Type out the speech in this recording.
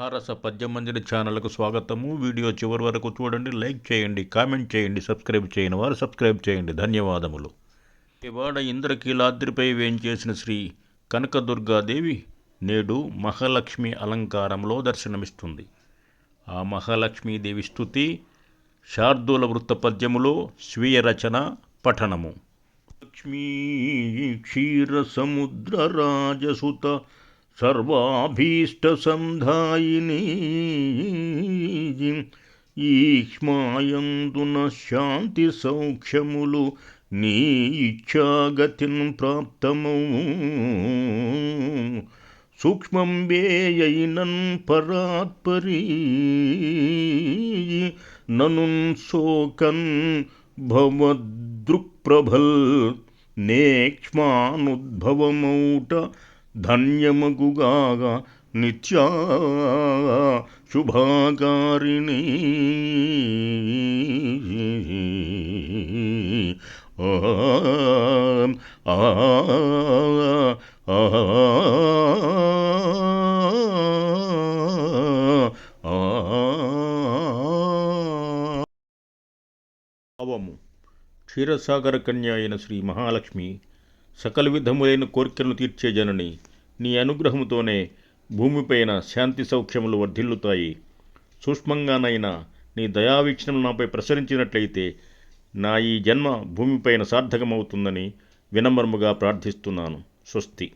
హారస పద్యమంజరి ఛానల్కు స్వాగతము. వీడియో చివరి వరకు చూడండి లైక్ చేయండి కామెంట్ చేయండి సబ్స్క్రైబ్ చేయని వారు సబ్స్క్రైబ్ చేయండి. ధన్యవాదములు. ఇవాడ ఇంద్రకీలాద్రిపై వేంచేసిన శ్రీ కనకదుర్గాదేవి నేడు మహాలక్ష్మి అలంకారంలో దర్శనమిస్తుంది. ఆ మహాలక్ష్మీదేవి స్థుతి శార్దూల వృత్త పద్యములో స్వీయ రచన పఠనము. లక్ష్మీ క్షీర సముద్ర రాజసుత సర్వాభీష్టసంధాయిని ఈక్ష్మాయందున శాంతి సౌఖ్యములు నీ ఇచ్ఛాగతిన్ ప్రాప్తము. సూక్ష్మం వేయైనన్ పరాత్పరి. ననున్ శోకన్ భవదృక్ప్రభల్ నేక్ష్మానుద్భవమౌట ధన్యమగుగాగా నిత్యా శుభాకారిణి. ఆ ఆ భావము. క్షీరసాగర కన్య అయిన శ్రీ మహాలక్ష్మి సకల విధములైన కోరికలను తీర్చే జనని నీ అనుగ్రహముతోనే భూమిపైన శాంతి సౌఖ్యములు వర్ధిల్లుతాయి. సూక్ష్మంగానైనా నీ దయావీక్షణం నాపై ప్రసరించినట్లయితే నా ఈ జన్మ భూమిపైన సార్థకమవుతుందని వినమ్రముగా ప్రార్థిస్తున్నాను. స్వస్తి.